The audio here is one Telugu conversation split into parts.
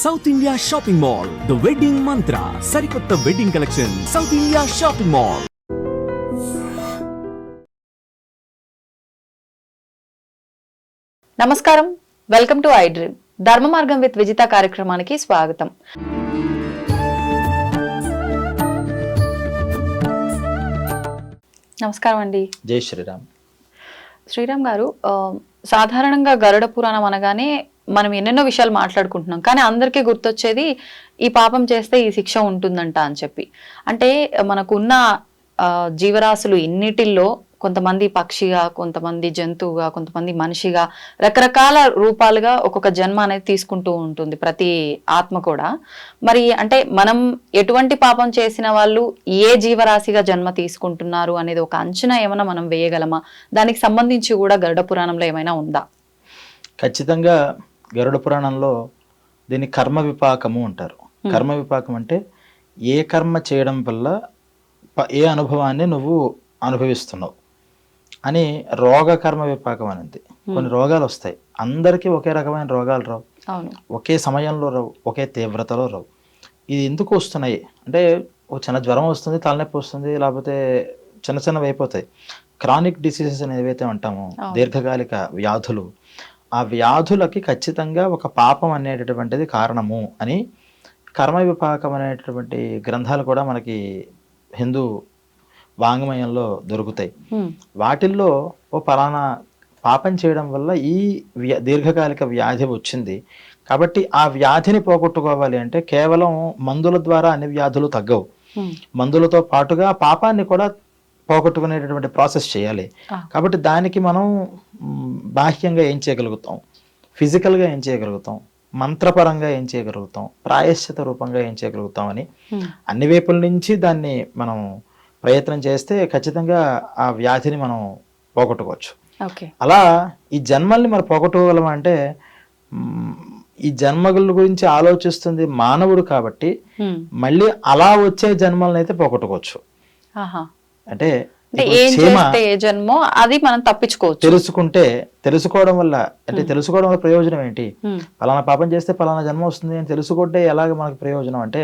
South India shopping mall the wedding Mantra సరికొత్త wedding collection South India shopping mall నమస్కారం. Welcome to I dream Dharma Margam with Vijitha కార్యక్రమానికి స్వాగతం. నమస్కారం అండి. జై శ్రీరామ్. శ్రీరామ్ గారు సాధారణంగా గరుడ పురాణం అనగానే మనం ఎన్నెన్నో విషయాలు మాట్లాడుకుంటున్నాం కానీ అందరికీ గుర్తొచ్చేది ఈ పాపం చేస్తే ఈ శిక్ష ఉంటుందంట అని చెప్పి. అంటే మనకున్న ఆ, జీవరాశులు ఇన్నిటిల్లో కొంతమంది పక్షిగా కొంతమంది జంతువుగా కొంతమంది మనిషిగా రకరకాల రూపాలుగా ఒక్కొక్క జన్మ అనేది తీసుకుంటూ ఉంటుంది ప్రతి ఆత్మ కూడా. మరి అంటే మనం ఎటువంటి పాపం చేసిన వాళ్ళు ఏ జీవరాశిగా జన్మ తీసుకుంటున్నారు అనేది ఒక అంచనా ఏమైనా మనం వేయగలమా? దానికి సంబంధించి కూడా గరుడ పురాణంలో ఏమైనా ఉందా? ఖచ్చితంగా గరుడ పురాణంలో దీన్ని కర్మ విపాకము అంటారు. కర్మ విపాకం అంటే ఏ కర్మ చేయడం వల్ల ఏ అనుభవాన్ని నువ్వు అనుభవిస్తున్నావు అని రోగ కర్మ విపాకం అనేది. కొన్ని రోగాలు వస్తాయి. అందరికీ ఒకే రకమైన రోగాలు రావు. ఒకే సమయంలో రావు. ఒకే తీవ్రతలో రావు. ఇది ఎందుకు వస్తున్నాయి? అంటే ఒక చిన్న జ్వరం వస్తుంది తలనొప్పి వస్తుంది లేకపోతే చిన్న చిన్నవి అయిపోతాయి. క్రానిక్ డిసీజెస్ అని ఏవైతే అంటామో దీర్ఘకాలిక వ్యాధులు ఆ వ్యాధులకి ఖచ్చితంగా ఒక పాపం అనేటటువంటిది కారణము అని కర్మ విపాకం అనేటటువంటి గ్రంథాలు కూడా మనకి హిందూ వాంగ్మయంలో దొరుకుతాయి. వాటిల్లో ఓ పలానా పాపం చేయడం వల్ల ఈ దీర్ఘకాలిక వ్యాధి వచ్చింది కాబట్టి ఆ వ్యాధిని పోగొట్టుకోవాలి అంటే కేవలం మందుల ద్వారా అన్ని వ్యాధులు తగ్గవు. మందులతో పాటుగా పాపాన్ని కూడా పోగొట్టుకునేటటువంటి ప్రాసెస్ చేయాలి. కాబట్టి దానికి మనం బాహ్యంగా ఏం చేయగలుగుతాం ఫిజికల్గా ఏం చేయగలుగుతాం మంత్రపరంగా ఏం చేయగలుగుతాం ప్రాయశ్చిత రూపంగా ఏం చేయగలుగుతాం అని. అన్ని వైపుల నుంచి దాన్ని మనం ప్రయత్నం చేస్తే ఖచ్చితంగా ఆ వ్యాధిని మనం పోగొట్టుకోవచ్చు అలా ఈ జన్మల్ని మనం పోగొట్టుకోగలం అంటే మ్, ఈ జన్మల గురించి ఆలోచిస్తుంది మానవుడు కాబట్టి. మళ్ళీ అలా వచ్చే జన్మలను అయితే పోగొట్టుకోవచ్చు. అంటే ఏం చేస్తే ఏ జన్మో అది మనం తప్పించుకోవచ్చు. తెలుసుకుంటే తెలుసుకోవడం వల్ల అంటే తెలుసుకోవడం వల్ల ప్రయోజనం ఏంటి. పలానా పాపం చేస్తే పలానా జన్మ వస్తుంది అని తెలుసుకుంటే ఎలాగ మనకు ప్రయోజనం? అంటే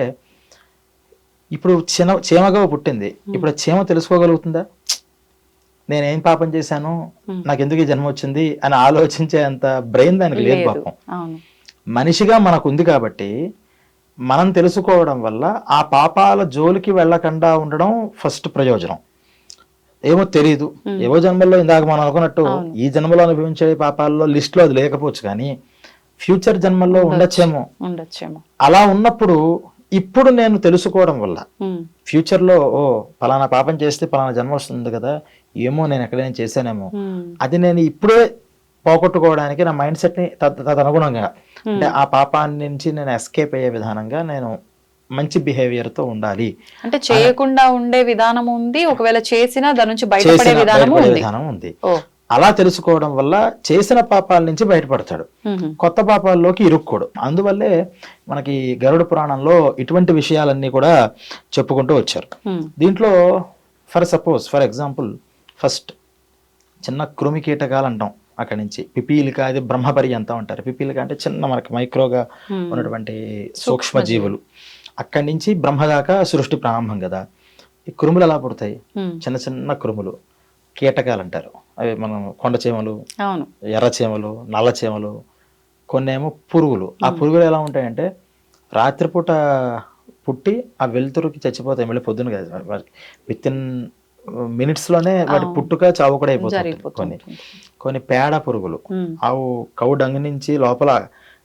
ఇప్పుడు చిన్న చీమగా పుట్టింది. ఇప్పుడు చీమ తెలుసుకోగలుగుతుందా? నేనేం పాపం చేశాను? నాకు ఎందుకు ఈ జన్మ వచ్చింది? అని ఆలోచించే అంత బ్రెయిన్ దానికి లేదు పాపం. మనిషిగా మనకు ఉంది కాబట్టి మనం తెలుసుకోవడం వల్ల ఆ పాపాల జోలికి వెళ్ళకుండా ఉండడం ఫస్ట్ ప్రయోజనం. ఏమో తెలియదు ఏవో జన్మల్లో ఇందాక మనం అనుకున్నట్టు ఈ జన్మలో అనుభవించే పాపాల్లో లిస్ట్లో అది లేకపోవచ్చు కానీ ఫ్యూచర్ జన్మల్లో ఉండొచ్చేమో. ఉండొచ్చేమో. అలా ఉన్నప్పుడు ఇప్పుడు నేను తెలుసుకోవడం వల్ల. ఫ్యూచర్లో ఓ పలానా పాపం చేస్తే పలానా జన్మ వస్తుంది కదా ఏమో నేను ఎక్కడైనా చేశానేమో. అది నేను ఇప్పుడే పోగొట్టుకోవడానికి నా మైండ్ సెట్ని తద్ తదనుగుణంగా అంటే ఆ పాపాన్ని నుంచి నేను ఎస్కేప్ అయ్యే విధానంగా నేను మంచి behaviour తో ఉండాలి. అంటే చేయకుండా ఉండే విధానం ఉంది ఒకవేళ చేసినా దాని నుంచి బయటపడే విధానం ఉంది. అలా తెలుసుకోవడం వల్ల చేసిన పాపాల నుంచి బయటపడతాడు. కొత్త పాపాల్లోకి ఇరుక్కోడు. అందువల్లే మనకి గరుడ పురాణంలో ఇటువంటి విషయాలన్నీ కూడా చెప్పుకుంటూ వచ్చారు. దీంట్లో for suppose for example first చిన్న క్రిమి కీటకాలు అంటాం అక్కడి నుంచి. పిపీలిక అది బ్రహ్మపరి అంతా ఉంటారు పిపీలిక అంటే చిన్న మనకి మైక్రోగా ఉన్నటువంటి సూక్ష్మ జీవులు అక్కడి నుంచి బ్రహ్మ దాకా సృష్టి ప్రారంభం కదా. ఈ కురుములు ఎలా పుడతాయి. చిన్న చిన్న కురుములు. కీటకాలు అంటారు అవి మనం కొండ చీమలు ఎర్ర చీమలు నల్ల చీమలు కొన్ని ఏమో పురుగులు. ఆ పురుగులు ఎలా ఉంటాయంటే రాత్రిపూట పుట్టి ఆ వెలుతురుకి చచ్చిపోతాయి. మళ్ళీ పొద్దున కాదు. విత్ ఇన్ మినిట్స్లోనే వాటి పుట్టుక చావు కూడా అయిపోతుంది కొన్ని. కొన్ని పేడ పురుగులు. ఆవు కవు డంగు నుంచి లోపల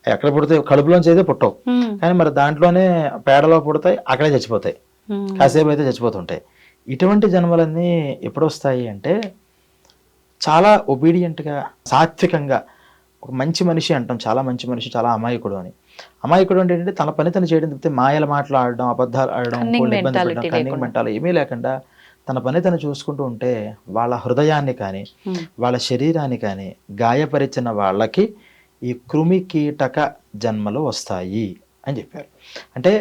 ఎక్కడ పుడతాయి కడుపులోంచి అయితే పుట్టవు. కానీ మరి దాంట్లోనే పేడలో పుడతాయి అక్కడే చచ్చిపోతాయి. కాసేపు అయితే చచ్చిపోతుంటాయి ఇటువంటి జన్మలన్నీ ఎప్పుడు వస్తాయి అంటే చాలా ఒబీడియంట్గా సాత్వికంగా ఒక మంచి మనిషి అంటాం చాలా మంచి మనిషి చాలా అమాయకుడు అని అమాయకుడు అంటే ఏంటంటే తన పని తను చేయడం తప్పితే మాయల మాటలు ఆడడం అబద్ధాలు ఆడడం ఇబ్బంది పెట్టడం కన్నింగ్. మెంటాలు ఏమీ లేకుండా తన పని తను చూసుకుంటూ ఉంటే వాళ్ళ హృదయాన్ని కానీ. వాళ్ళ శరీరాన్ని కానీ గాయపరిచిన వాళ్ళకి ఈ కృమి కీటక జన్మలు వస్తాయి అని చెప్పారు. అంటే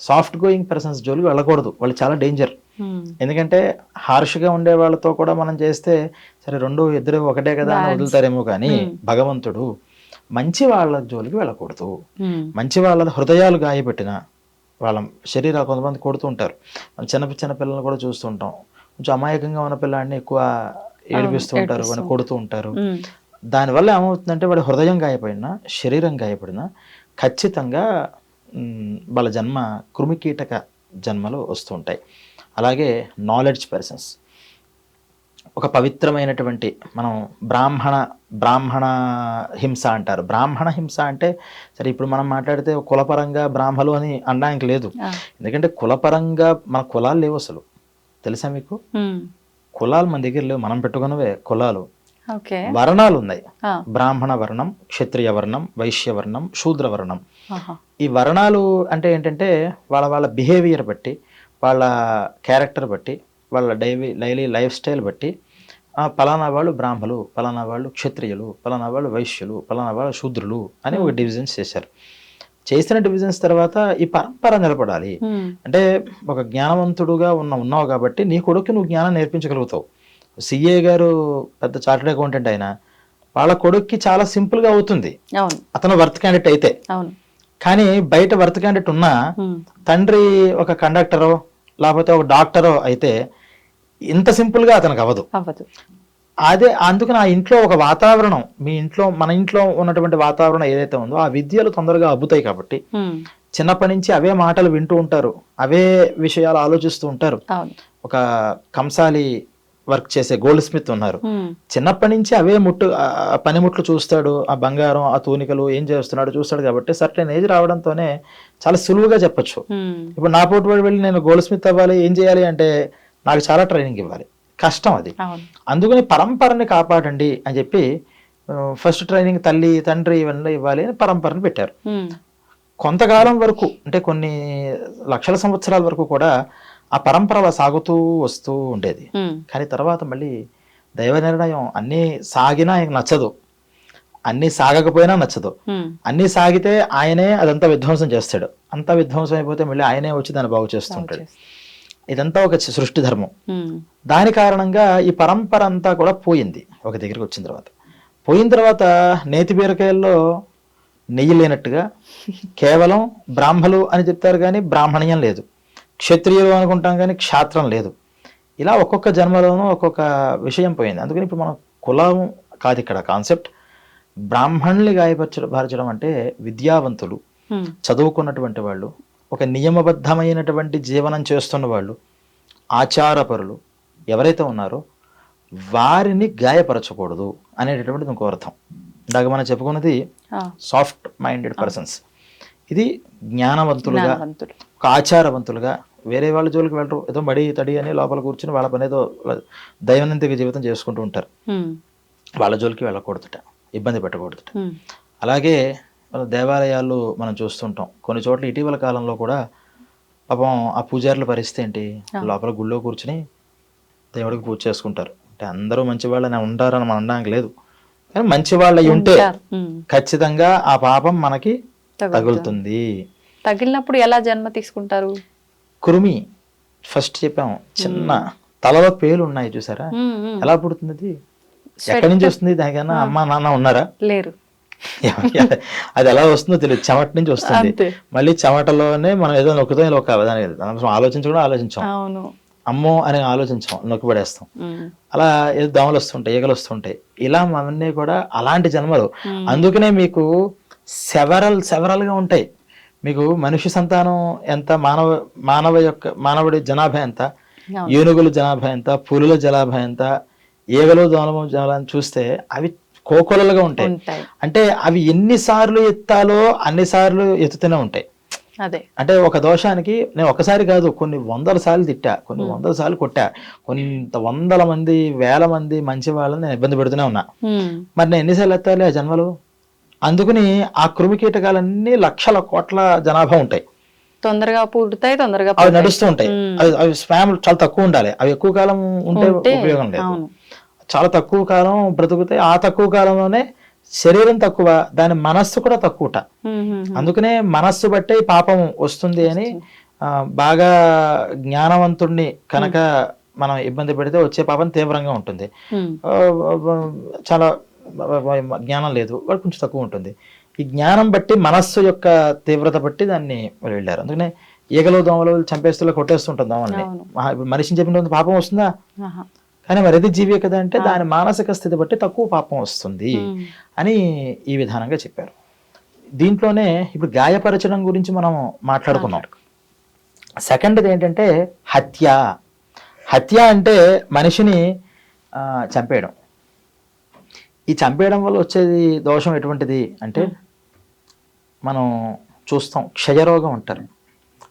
సాఫ్ట్ గోయింగ్ పర్సన్స్ జోలికి వెళ్ళకూడదు. వాళ్ళు చాలా డేంజర్ హ్మ్. ఎందుకంటే హార్ష్గా ఉండే వాళ్ళతో కూడా మనం చేస్తే సరే రెండు ఇద్దరు ఒకటే కదా అని వదులుతారేమో కానీ భగవంతుడు మంచి వాళ్ళ జోలికి వెళ్ళకూడదు. ఉమ్, మంచి వాళ్ళ హృదయాలు గాయపెట్టిన వాళ్ళ శరీరాలు కొంతమంది కొడుతూ ఉంటారు. మనం చిన్న చిన్న పిల్లల్ని కూడా చూస్తూ ఉంటాం. కొంచెం అమాయకంగా ఉన్న పిల్లాడిని ఎక్కువ ఏడిపిస్తూ ఉంటారు. వాడిని కొడుతూ ఉంటారు. దానివల్ల ఏమవుతుందంటే వాడి హృదయం గాయపడినా శరీరం గాయపడినా ఖచ్చితంగా వాళ్ళ జన్మ కృమికీటక జన్మలు వస్తూ ఉంటాయి. అలాగే నాలెడ్జ్ పర్సన్స్ ఒక పవిత్రమైనటువంటి మనం బ్రాహ్మణ బ్రాహ్మణ హింస అంటారు. బ్రాహ్మణ హింస అంటే సరే ఇప్పుడు మనం మాట్లాడితే కులపరంగా బ్రాహ్మలు అని అనడానికి లేదు. ఎందుకంటే కులపరంగా మన కులాలు లేవు అసలు. తెలుసా మీకు? కులాలు మన దగ్గర లేవు. మనం పెట్టుకున్నవే కులాలు. వర్ణాలు ఉన్నాయి బ్రాహ్మణ వర్ణం క్షత్రియ వర్ణం వైశ్య వర్ణం శూద్ర వర్ణం. ఈ వర్ణాలు అంటే ఏంటంటే వాళ్ళ వాళ్ళ బిహేవియర్ బట్టి వాళ్ళ క్యారెక్టర్ బట్టి వాళ్ళ డైలీ డైలీ లైఫ్ స్టైల్ బట్టి పలానా వాళ్ళు బ్రాహ్మలు పలానా వాళ్ళు క్షత్రియులు పలానా వాళ్ళు వైశ్యులు పలానా వాళ్ళు శూద్రులు అని ఒక డివిజన్స్ చేశారు. చేసిన డివిజన్స్ తర్వాత ఈ పరంపర నిలబడాలి. అంటే ఒక జ్ఞానవంతుడుగా ఉన్న ఉన్నావు కాబట్టి నీ కొడుకు నువ్వు జ్ఞానం నేర్పించగలుగుతావు. సిఏ గారు పెద్ద చార్టెడ్ అకౌంటెంట్ అయినా వాళ్ళ కొడుక్కి చాలా సింపుల్గా అవుతుంది. అతను వర్త్ క్యాండిడేట్ అయితే. కానీ బయట వర్త్ క్యాండిడేట్ ఉన్నా తండ్రి ఒక కండక్టరో లేకపోతే ఒక డాక్టరో అయితే ఇంత సింపుల్గా అతనికి అవ్వదు. అదే అందుకని ఆ ఇంట్లో ఒక వాతావరణం మీ ఇంట్లో మన ఇంట్లో ఉన్నటువంటి వాతావరణం ఏదైతే ఉందో ఆ విద్యలు తొందరగా అబ్బుతాయి కాబట్టి చిన్నప్పటి నుంచి అవే మాటలు వింటూ ఉంటారు అవే విషయాలు ఆలోచిస్తూ ఉంటారు. ఒక కంసాలి వర్క్ చేసే గోల్డ్ స్మిత్ ఉన్నారు చిన్నప్పటి నుంచి అవే ముట్టు పనిముట్లు చూస్తాడు ఆ బంగారం ఆ తూనికలు ఏం చేస్తున్నాడు చూస్తాడు కాబట్టి సర్టెన్ ఏజ్ రావడంతోనే చాలా సులువుగా చెప్పొచ్చు. ఇప్పుడు నా పోటీ వెళ్ళి నేను గోల్డ్ స్మిత్ అవ్వాలి ఏం చేయాలి అంటే నాకు చాలా ట్రైనింగ్ ఇవ్వాలి. కష్టం అది. అందుకని పరంపరని కాపాడండి అని చెప్పి ఫస్ట్ ట్రైనింగ్ తల్లి తండ్రి ఇవన్నీ ఇవ్వాలి అని పరంపరని పెట్టారు. కొంతకాలం వరకు అంటే కొన్ని లక్షల సంవత్సరాల వరకు కూడా ఆ పరంపర అలా సాగుతూ వస్తూ ఉండేది. కానీ తర్వాత మళ్ళీ దైవ నిర్ణయం అన్నీ సాగినా ఆయనకు నచ్చదు. అన్నీ సాగకపోయినా నచ్చదు. అన్నీ సాగితే ఆయనే అదంతా విధ్వంసం చేస్తాడు. అంతా విధ్వంసం అయిపోతే మళ్ళీ ఆయనే వచ్చి దాన్ని బాగు చేస్తుంటాడు. ఇదంతా ఒక సృష్టి ధర్మం. దాని కారణంగా ఈ పరంపర అంతా కూడా పోయింది ఒక దగ్గరికి వచ్చిన తర్వాత. పోయిన తర్వాత నేతి బీరకాయల్లో నెయ్యి లేనట్టుగా కేవలం బ్రాహ్మలు అని చెప్తారు కానీ బ్రాహ్మణ్యం లేదు. క్షత్రియులు అనుకుంటాం కానీ క్షాత్రం లేదు. ఇలా ఒక్కొక్క జన్మలోనూ ఒక్కొక్క విషయం పోయింది. అందుకని ఇప్పుడు మనం కులం కాదు ఇక్కడ కాన్సెప్ట్. బ్రాహ్మణుల్ని గాయపరచడం భారచడం అంటే విద్యావంతులు చదువుకున్నటువంటి వాళ్ళు ఒక నియమబద్ధమైనటువంటి జీవనం చేస్తున్న వాళ్ళు ఆచారపరులు ఎవరైతే ఉన్నారో వారిని గాయపరచకూడదు అనేటటువంటిది ఇంకో అర్థం. ఇందాక మనం చెప్పుకున్నది సాఫ్ట్ మైండెడ్ పర్సన్స్ ఇది జ్ఞానవంతులుగా జ్ఞానవంతులు. ఒక ఆచారవంతులుగా వేరే వాళ్ళ జోలికి వెళ్ళరు. ఏదో మడి తడి అని లోపల కూర్చుని వాళ్ళ పని ఏదో దైనందిక జీవితం చేసుకుంటూ ఉంటారు. వాళ్ళ జోలికి వెళ్ళకూడదుట ఇబ్బంది పెట్టకూడదుట. అలాగే దేవాలయాలు మనం చూస్తుంటాం. కొన్ని చోట్ల ఇటీవల కాలంలో కూడా పాపం ఆ పూజారుల పరిస్థితి ఏంటి? లోపల గుళ్ళో కూర్చుని దేవుడికి పూజ చేసుకుంటారు. అంటే అందరూ మంచి వాళ్ళని ఉంటారని మనం అనడానికి లేదు. కానీ మంచి వాళ్ళు ఉంటే ఖచ్చితంగా ఆ పాపం మనకి తగులుతుంది. తగిలినప్పుడు ఎలా జన్మ తీసుకుంటారు? కురుమి ఫస్ట్ చెప్పాము చిన్న తలలో పేలు ఉన్నాయి చూసారా? ఎలా పుడుతుంది అది? ఎక్కడి నుంచి వస్తుంది? దానికన్నా అమ్మ నాన్న ఉన్నారా? లేరు. అది ఎలా వస్తుందో తెలియదు. చెమట నుంచి వస్తుంది. మళ్ళీ చెమటలోనే మనం ఏదో నొక్కుతాం ఇలా ఒక దానికి ఆలోచించడం ఆలోచించాం. అమ్మో అని ఆలోచించాం నొక్కి పడేస్తాం. ఉమ్, అలా ఏదో దోమలు వస్తుంటాయి ఈగలు వస్తుంటాయి. ఇలా మనన్నీ కూడా అలాంటి జన్మలు. అందుకనే మీకు సెవరల్ సెవరల్గా ఉంటాయి. మీకు మనిషి సంతానం ఎంత మానవ మానవ యొక్క మానవుడి జనాభా ఎంత. ఏనుగుల జనాభా ఎంత పులుల జనాభా ఎంత ఈగలు దోమలు జనాభా చూస్తే అవి కోకొలలుగా ఉంటాయి. అంటే అవి ఎన్నిసార్లు ఎత్తాలో అన్నిసార్లు ఎత్తుతూనే ఉంటాయి. అదే. అంటే ఒక దోషానికి నేను ఒకసారి కాదు కొన్ని వందల సార్లు తిట్టా కొన్ని వందల సార్లు కొట్టా కొంత వందల మంది వేల మంది మంచి వాళ్ళని నేను ఇబ్బంది పెడుతూనే ఉన్నా. మరి నేను ఎన్నిసార్లు ఎత్తాలి ఆ జన్మలు? అందుకని ఆ కృమి కీటకాలన్నీ లక్షల కోట్ల జనాభా ఉంటాయి. తొందరగా పుడతాయి తొందరగా అవి. నడుస్తూ ఉంటాయి. అవి అవి స్పామ్ చాలా తక్కువ ఉండాలి. అవి ఎక్కువ కాలం ఉంటే ఉపయోగం లేదు. చాలా తక్కువ కాలం బ్రతుకుతాయి. ఆ తక్కువ కాలంలోనే శరీరం తక్కువ దాని మనస్సు కూడా తక్కువట. అందుకనే మనస్సు బట్టే పాపం వస్తుంది అని బాగా జ్ఞానవంతుణ్ణి కనుక మనం ఇబ్బంది పెడితే వచ్చే పాపం తీవ్రంగా ఉంటుంది. చాలా జ్ఞానం లేదు వాడు కొంచెం తక్కువ ఉంటుంది. ఈ జ్ఞానం బట్టి మనస్సు యొక్క తీవ్రత బట్టి దాన్ని వాళ్ళు వెళ్ళారు. అందుకనే ఈగలు దోమలు చంపేస్తూ కొట్టేస్తుంటుంది దోమల్ని. ఇప్పుడు మనిషిని చెప్పినంత పాపం వస్తుందా. కానీ మరి అది జీవే కదా అంటే దాని మానసిక స్థితి బట్టి తక్కువ పాపం వస్తుంది. అని ఈ విధానంగా చెప్పారు. దీంట్లోనే ఇప్పుడు గాయపరచడం గురించి మనం మాట్లాడుకున్నాం. సెకండ్ది ఏంటంటే హత్య. హత్య అంటే మనిషిని చంపేయడం. ఈ చంపేయడం వల్ల వచ్చేది దోషం ఎటువంటిది అంటే మనం చూస్తాం క్షయరోగం అంటారు.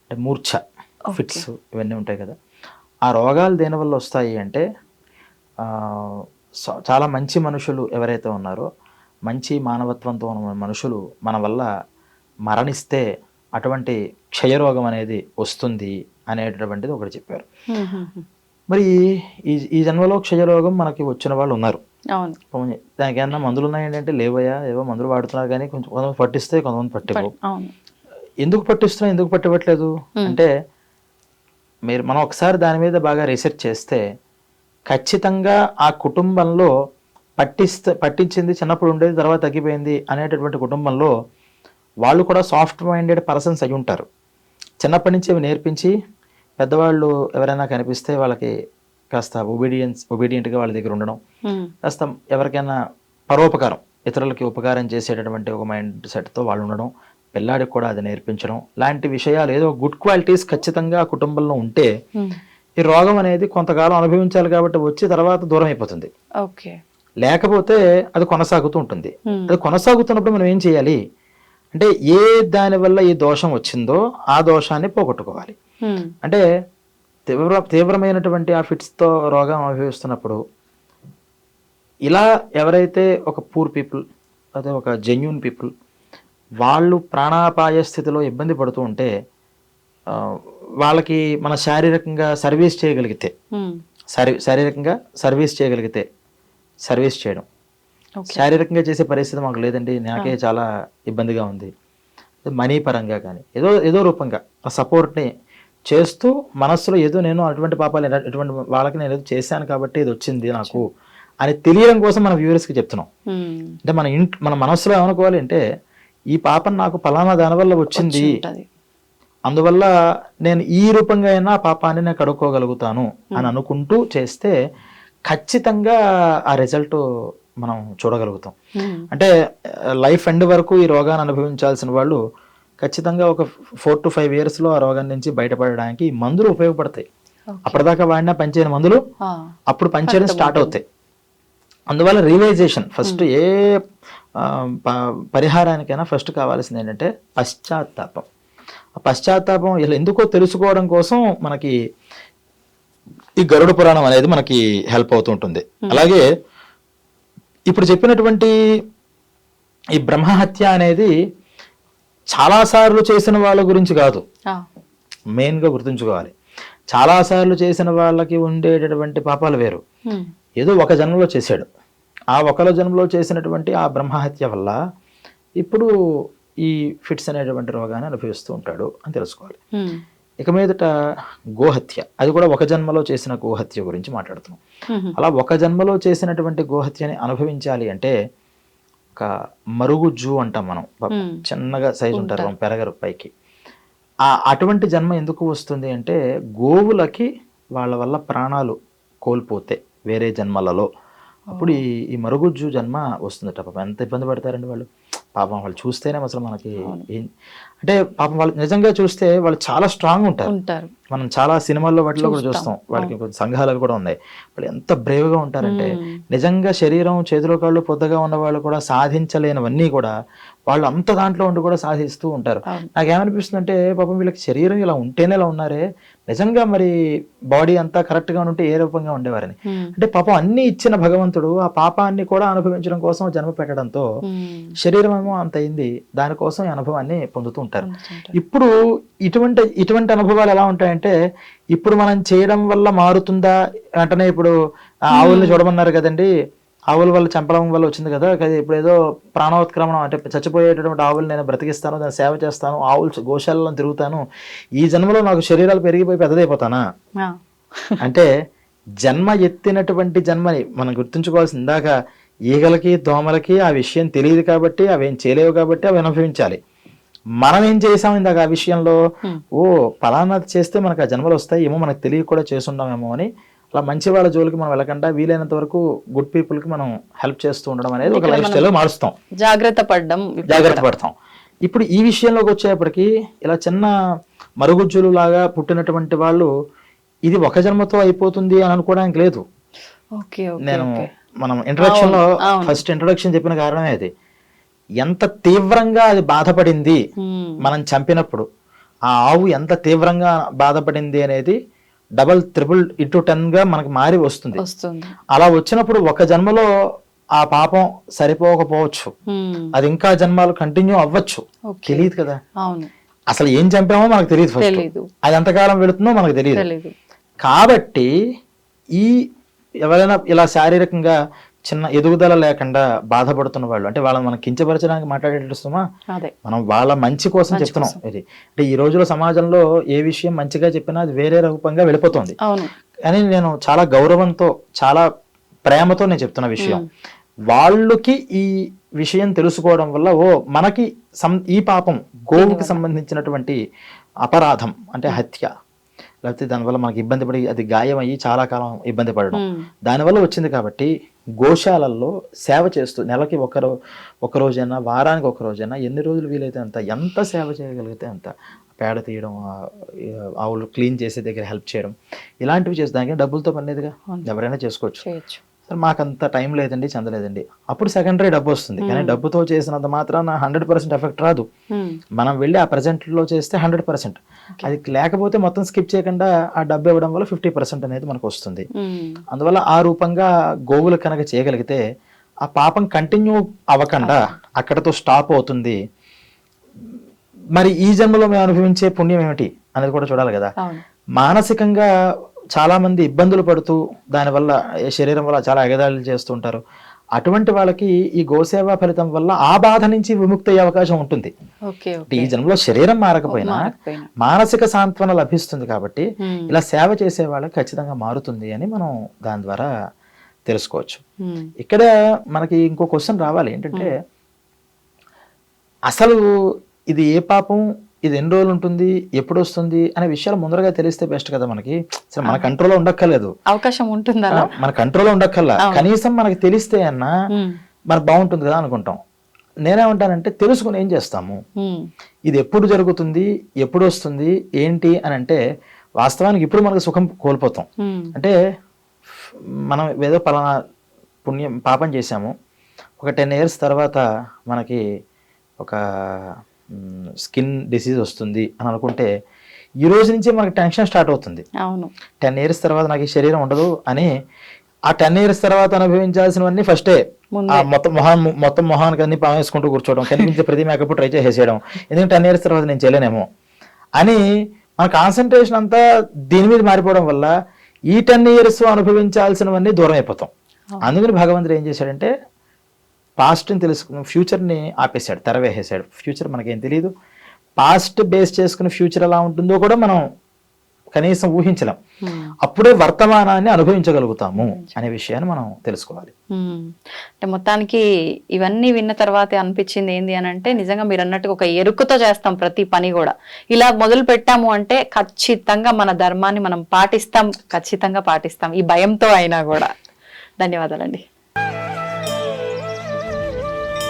అంటే మూర్ఛ ఫిట్స్ ఇవన్నీ ఉంటాయి కదా. ఆ రోగాలు దేని వల్ల వస్తాయి అంటే చాలా మంచి మనుషులు ఎవరైతే ఉన్నారో మంచి మానవత్వంతో ఉన్న మనుషులు మన వల్ల మరణిస్తే అటువంటి క్షయరోగం అనేది వస్తుంది అనేటటువంటిది ఒకటి చెప్పారు. మరి ఈ ఈ జన్మలో క్షయరోగం మనకి వచ్చిన వాళ్ళు ఉన్నారు. అవును. దానికి ఏమన్నా మందులు ఉన్నాయి ఏంటంటే లేవయ్యా ఏవో మందులు వాడుతున్నారు కానీ కొంచెం కొంతమంది పట్టిస్తే కొంతమంది అవును. ఎందుకు పట్టిస్తున్నా ఎందుకు పట్టివ్వట్లేదు అంటే మీరు మనం ఒకసారి దాని మీద బాగా రీసెర్చ్ చేస్తే ఖచ్చితంగా ఆ కుటుంబంలో పట్టిస్తే పట్టించింది చిన్నప్పుడు ఉండేది తర్వాత తగ్గిపోయింది అనేటటువంటి కుటుంబంలో వాళ్ళు కూడా సాఫ్ట్ మైండెడ్ పర్సన్స్ అయి ఉంటారు. చిన్నప్పటి నుంచి అవి నేర్పించి పెద్దవాళ్ళు ఎవరైనా కనిపిస్తే వాళ్ళకి కాస్త ఒబీడియన్స్ ఒబీడియంట్గా వాళ్ళ దగ్గర ఉండడం. కాస్త ఎవరికైనా పరోపకారం ఇతరులకి ఉపకారం చేసేటటువంటి ఒక మైండ్ సెట్తో వాళ్ళు ఉండడం పిల్లాడికి కూడా అది నేర్పించడం లాంటి విషయాలు ఏదో గుడ్ క్వాలిటీస్ ఖచ్చితంగా కుటుంబంలో ఉంటే. ఈ రోగం అనేది కొంతకాలం అనుభవించాలి కాబట్టి వచ్చి తర్వాత దూరం అయిపోతుంది ఓకే లేకపోతే అది కొనసాగుతూ ఉంటుంది. అది కొనసాగుతున్నప్పుడు మనం ఏం చేయాలి అంటే ఏ దాని వల్ల ఈ దోషం వచ్చిందో ఆ దోషాన్ని పోగొట్టుకోవాలి. అంటే తీవ్ర తీవ్రమైనటువంటి ఆ ఫిట్స్తో రోగం అనుభవిస్తున్నప్పుడు ఇలా ఎవరైతే ఒక పూర్ పీపుల్ అదే ఒక జెన్యున్ పీపుల్ వాళ్ళు ప్రాణాపాయ స్థితిలో ఇబ్బంది పడుతూ ఉంటే వాళ్ళకి మన శారీరకంగా సర్వీస్ చేయగలిగితే శారీరకంగా సర్వీస్ చేయగలిగితే సర్వీస్ చేయడం. శారీరకంగా చేసే పరిస్థితి మాకు లేదండి. నాకే చాలా ఇబ్బందిగా ఉంది. మనీ పరంగా కానీ ఏదో ఏదో రూపంగా ఆ సపోర్ట్ని చేస్తూ మనస్సులో ఏదో నేను అటువంటి పాపాలు ఎటువంటి- వాళ్ళకి నేను ఏదో చేశాను కాబట్టి ఇది వచ్చింది నాకు అని తెలియడం కోసం మన వ్యూవర్స్కి చెప్తున్నాం. అంటే మన ఇంట్ మన మనస్సులో ఏమనుకోవాలి అంటే ఈ పాపం నాకు ఫలానా దాని వల్ల వచ్చింది. అందువల్ల నేను ఈ రూపంగా అయినా ఆ పాపాన్ని నేను కడుక్కోగలుగుతాను అని అనుకుంటూ చేస్తే ఖచ్చితంగా ఆ రిజల్ట్ మనం చూడగలుగుతాం. అంటే లైఫ్ ఎండ్ వరకు ఈ రోగాన్ని అనుభవించాల్సిన వాళ్ళు ఖచ్చితంగా ఒక ఫోర్ టు ఫైవ్ ఇయర్స్లో ఆ రోగం నుంచి బయటపడడానికి ఈ మందులు ఉపయోగపడతాయి. అప్పటిదాకా వాడిన పనిచేయని మందులు. అప్పుడు పనిచేయడం స్టార్ట్ అవుతాయి. అందువల్ల రియలైజేషన్ ఫస్ట్ ఏ పరిహారానికైనా ఫస్ట్ కావాల్సింది ఏంటంటే పశ్చాత్తాపం. ఆ పశ్చాత్తాపం ఇలా ఎందుకో తెలుసుకోవడం కోసం మనకి ఈ గరుడ పురాణం అనేది మనకి హెల్ప్ అవుతుంటుంది అలాగే ఇప్పుడు చెప్పినటువంటి ఈ బ్రహ్మహత్య అనేది చాలాసార్లు చేసిన వాళ్ళ గురించి కాదు. మెయిన్గా గుర్తుంచుకోవాలి చాలాసార్లు చేసిన వాళ్ళకి ఉండేటటువంటి పాపాలు వేరు. ఏదో ఒక జన్మలో చేశాడు ఆ ఒకల జన్మలో చేసినటువంటి ఆ బ్రహ్మహత్య వల్ల ఇప్పుడు ఈ ఫిట్స్ అనేటువంటి రోగాన్ని అనుభవిస్తూ ఉంటాడు అని తెలుసుకోవాలి. ఇక మీదట గోహత్య అది కూడా ఒక జన్మలో చేసిన గోహత్య గురించి మాట్లాడుతున్నాం. అలా ఒక జన్మలో చేసినటువంటి గోహత్యని అనుభవించాలి అంటే ఒక మరుగుజ్జు అంటాం మనం. చిన్నగా సైజు ఉంటారు పెరగరు పైకి. ఆ అటువంటి జన్మ ఎందుకు వస్తుంది అంటే గోవులకి వాళ్ళ వల్ల ప్రాణాలు కోల్పోతే వేరే జన్మలలో. అప్పుడు ఈ ఈ మరుగుజ్జు జన్మ వస్తుందట పాపం. ఎంత ఇబ్బంది పడతారండి వాళ్ళు? పాపం వాళ్ళు చూస్తేనే అసలు మనకి అంటే పాపం వాళ్ళు నిజంగా చూస్తే వాళ్ళు చాలా స్ట్రాంగ్ ఉంటారు. మనం చాలా సినిమాల్లో వాటిలో కూడా చూస్తాం. వాళ్ళకి సంఘాలు కూడా ఉన్నాయి. వాళ్ళు ఎంత brave గా ఉంటారంటే. నిజంగా శరీరం చేతిలో కాళ్ళు పొద్దగా ఉన్న వాళ్ళు కూడా సాధించలేనివన్నీ కూడా వాళ్ళు అంత దాంట్లో ఉండి కూడా సాధిస్తూ ఉంటారు. నాకేమనిపిస్తుంది అంటే పాపం వీళ్ళకి శరీరం ఇలా ఉంటేనే ఇలా ఉన్నారే నిజంగా మరి బాడీ అంతా correct గా ఉంటే ఏ రూపంగా ఉండేవారని. అంటే పాపం అన్ని ఇచ్చిన భగవంతుడు ఆ పాపాన్ని కూడా అనుభవించడం కోసం జన్మ పెట్టడంతో. శరీరం ఏమో అంత అయింది దానికోసం ఈ అనుభవాన్ని పొందుతూ ఉంటారు. ఇప్పుడు ఇటువంటి ఇటువంటి అనుభవాలు ఎలా ఉంటాయంటే ఇప్పుడు మనం చేయడం వల్ల మారుతుందా వెంటనే ఇప్పుడు ఆవుల్ని చూడమన్నారు కదండి ఆవుల వల్ల చంపడం వల్ల వచ్చింది కదా. ఇప్పుడు ఏదో ప్రాణోత్క్రమణం అంటే చచ్చిపోయేటటువంటి ఆవులు నేను బ్రతికిస్తాను దాన్ని సేవ చేస్తాను ఆవులు గోశాలలో తిరుగుతాను. ఈ జన్మలో నాకు శరీరాలు పెరిగిపోయి పెద్దదైపోతానా. అంటే జన్మ ఎత్తినటువంటి జన్మని మనం గుర్తుంచుకోవాల్సింది ఇందాక ఈగలకి దోమలకి ఆ విషయం తెలియదు కాబట్టి అవి ఏం చేయలేవు కాబట్టి అవి అనుభవించాలి. మనం ఏం చేసాం ఇందాక ఆ విషయంలో. ఓ పలానాది చేస్తే మనకు ఆ జన్మలు వస్తాయి ఏమో మనకు తెలియ కూడా చేసుండామేమో అని అలా మంచి వాళ్ళ జోలికి మనం వెళ్ళకుండా వీలైనంత వరకు గుడ్ పీపుల్కి మనం హెల్ప్ చేస్తూ ఉండడం అనేది ఒక లైఫ్ స్టైల్ మారుస్తాం జాగ్రత్త పడడం జాగ్రత్త పడతాం ఇప్పుడు ఈ విషయంలోకి వచ్చేప్పటికి ఇలా చిన్న మరుగుజ్జులు లాగా పుట్టినటువంటి వాళ్ళు ఇది ఒక జన్మతో అయిపోతుంది అని అనుకోవడానికి లేదు నేను. మనం ఇంట్రడక్షన్లో. ఫస్ట్ ఇంట్రడక్షన్ చెప్పిన కారణమే అది ఎంత తీవ్రంగా అది బాధపడింది. మనం చంపినప్పుడు ఆ ఆవు ఎంత తీవ్రంగా బాధపడింది అనేది డబల్ త్రిబుల్ ఇంటూ టెన్గా మనకి మారి వస్తుంది. అలా వచ్చినప్పుడు ఒక జన్మలో ఆ పాపం సరిపోకపోవచ్చు. అది ఇంకా జన్మాలు కంటిన్యూ అవ్వచ్చు. తెలియదు కదా. అసలు ఏం చంపామో మనకు తెలియదు ఫస్ట్ అది ఎంతకాలం వెళుతుందో మనకు తెలియదు కాబట్టి ఈ ఎవరైనా ఇలా శారీరకంగా చిన్న ఎదుగుదల లేకుండా బాధపడుతున్న వాళ్ళు అంటే వాళ్ళని మనం కించపరచడానికి మాట్లాడేటస్తుమా మనం వాళ్ళ మంచి కోసం చెప్తున్నాం. ఇది అంటే ఈ రోజుల సమాజంలో ఏ విషయం మంచిగా చెప్పినా అది వేరే రూపంగా వెళ్ళిపోతుంది. అని నేను చాలా గౌరవంతో చాలా ప్రేమతో నేను చెప్తున్న విషయం. వాళ్ళకి ఈ విషయం తెలుసుకోవడం వల్ల ఓ మనకి సం ఈ పాపం గోవుకి సంబంధించినటువంటి అపరాధం అంటే హత్య లేకపోతే దానివల్ల మనకి ఇబ్బంది పడి అది గాయం అయ్యి చాలా కాలం ఇబ్బంది పడడం. దానివల్ల వచ్చింది కాబట్టి గోశాలల్లో సేవ చేస్తూ నెలకి ఒక రో ఒక రోజైనా వారానికి ఒక రోజైనా ఎన్ని రోజులు వీలైతే అంత ఎంత సేవ చేయగలిగితే అంత పేడ తీయడం ఆవులు క్లీన్ చేసే దగ్గర హెల్ప్ చేయడం ఇలాంటివి చేసి దానికి డబ్బులతో పనిలేదుగా ఎవరైనా చేసుకోవచ్చు. సరే మాకు అంత టైం లేదండి చెందలేదండి. అప్పుడు సెకండరీ డబ్బు వస్తుంది. కానీ డబ్బుతో చేసినంత మాత్రాన హండ్రెడ్ పర్సెంట్ ఎఫెక్ట్ రాదు. మనం వెళ్ళి ఆ present లో చేస్తే హండ్రెడ్ పర్సెంట్. అది లేకపోతే మొత్తం స్కిప్ చేయకుండా ఆ డబ్బు ఇవ్వడం వల్ల ఫిఫ్టీ పర్సెంట్ అనేది మనకు వస్తుంది. అందువల్ల ఆ రూపంగా గోవులు కనుక చేయగలిగితే ఆ పాపం కంటిన్యూ అవ్వకుండా అక్కడతో స్టాప్ అవుతుంది. మరి ఈ జన్మలో మేము అనుభవించే పుణ్యం ఏమిటి అనేది కూడా చూడాలి కదా. మానసికంగా చాలా మంది ఇబ్బందులు పడుతూ దానివల్ల శరీరం వల్ల చాలా ఎగదాడులు చేస్తూ ఉంటారు అటువంటి వాళ్ళకి ఈ గోసేవ ఫలితం వల్ల ఆ బాధ నుంచి విముక్తి అయ్యే అవకాశం ఉంటుంది ఈ జన్మలో శరీరం మారకపోయినా. మానసిక సాంత్వన లభిస్తుంది కాబట్టి. ఇలా సేవ చేసే వాళ్ళకి ఖచ్చితంగా మారుతుంది అని మనం దాని ద్వారా తెలుసుకోవచ్చు. ఇక్కడ మనకి ఇంకో క్వశ్చన్ రావాలి ఏంటంటే అసలు ఇది ఏ పాపం ఇది ఎన్ని రోజులు ఉంటుంది? ఎప్పుడు వస్తుంది? అనే విషయాలు ముందరగా తెలిస్తే బెస్ట్ కదా మనకి. అసలు మన కంట్రోల్లో ఉండక్కర్లేదు. అవకాశం ఉంటుందా? మన కంట్రోల్లో ఉండక్కర్లా. కనీసం మనకి తెలిస్తే అన్నా. మనకు బాగుంటుంది కదా అనుకుంటాం. నేనేమంటానంటే తెలుసుకుని ఏం చేస్తాము. ఇది ఎప్పుడు జరుగుతుంది? ఎప్పుడు వస్తుంది? ఏంటి? అని అంటే వాస్తవానికి ఇప్పుడు మనకు సుఖం కోల్పోతాం. అంటే మనం ఏదో పలానా పుణ్యం పాపం చేశాము. ఒక టెన్ ఇయర్స్ తర్వాత మనకి ఒక స్కిన్ డిసీజ్ వస్తుంది అని అనుకుంటే ఈ రోజు నుంచే మనకి టెన్షన్ స్టార్ట్ అవుతుంది. అవును. టెన్ ఇయర్స్ తర్వాత నాకు ఈ శరీరం ఉండదు అని ఆ టెన్ ఇయర్స్ తర్వాత అనుభవించాల్సినవన్నీ ఫస్టే మొత్తం మొహం మొత్తం మొహానికి అన్ని పాము వేసుకుంటూ కూర్చోవడం కనిపించే ప్రతి మేకప్ ట్రై చేసేయడం. ఎందుకంటే టెన్ ఇయర్స్ తర్వాత నేను చేయలేనేమో. అని మన కాన్సన్ట్రేషన్ అంతా దీని మీద మారిపోవడం వల్ల ఈ టెన్ ఇయర్స్ అనుభవించాల్సినవన్నీ దూరం అయిపోతాం. అందుకని భగవంతుడు ఏం చేశాడంటే పాస్ట్ని తెలుసుకున్న ఫ్యూచర్ని ఆపేశాడు తెరవేసేసాడు ఫ్యూచర్ మనకేం తెలియదు పాస్ట్ బేస్ చేసుకుని ఫ్యూచర్ ఎలా ఉంటుందో కూడా మనం కనీసం ఊహించలేం. మ్మ్. అప్పుడే వర్తమానాన్ని అనుభవించగలుగుతాము అనే విషయాన్ని మనం తెలుసుకోవాలి. మ్మ్. అంటే మొత్తానికి ఇవన్నీ విన్న తర్వాత అనిపించింది ఏంది అని అంటే నిజంగా మీరు అన్నట్టుగా ఒక ఎరుకుతో చేస్తాం ప్రతి పని కూడా. ఇలా మొదలు పెట్టాము అంటే ఖచ్చితంగా మన ధర్మాన్ని మనం పాటిస్తాం ఖచ్చితంగా పాటిస్తాం. ఈ భయంతో అయినా కూడా. ధన్యవాదాలండి.